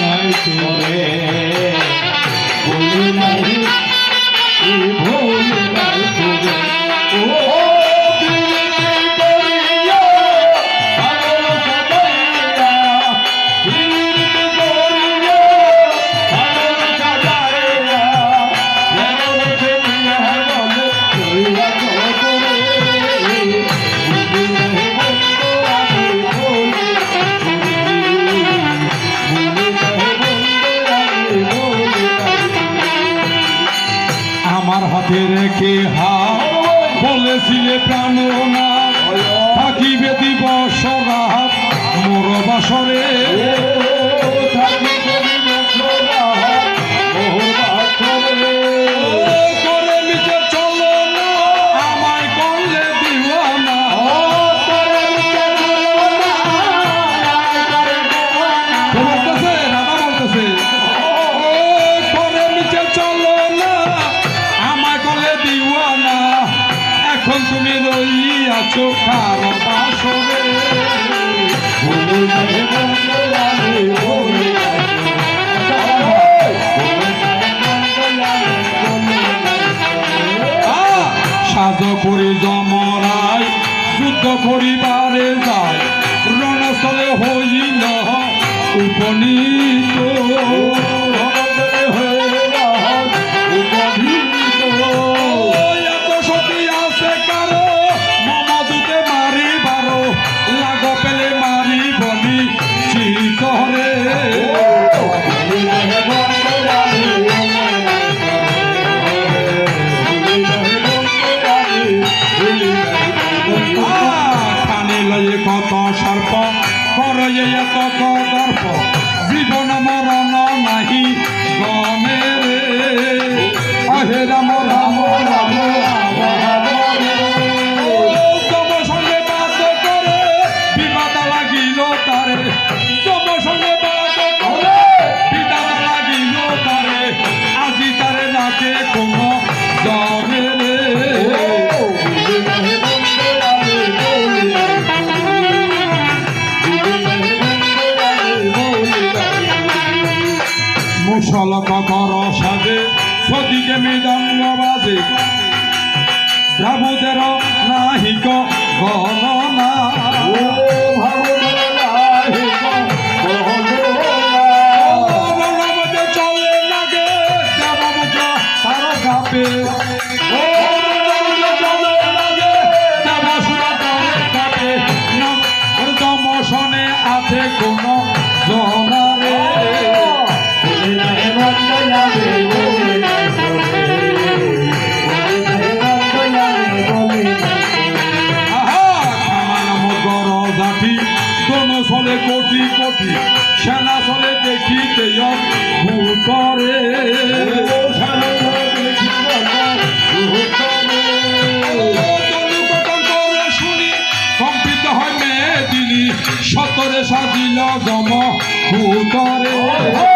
নাই তোরে বলি নাই হাতে রেখে হাত বলেছিলে প্রাণ না থাকিবে দিবস রাত মোর বাসরে। রইয়াছো কারও বাসরে সাজ করি জমরাই যুদ্ধ করিবারে যায় রণস্থলে হইল উপনীত এত দর্প জীবন মরণ নাহি গমে রে। আহে রাম মৃদঙ্গ ব্রাহ্মদের নাহিক গণনা। রণবতে জাতি দন কোটি কোটি সেনা চলে দেখিতে ভূতরে। সতরে সাজিল জম ভূতরে।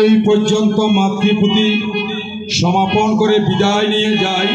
এই পর্যন্ত মাতৃপুতি সমাপন করে বিদায় নিয়ে যায়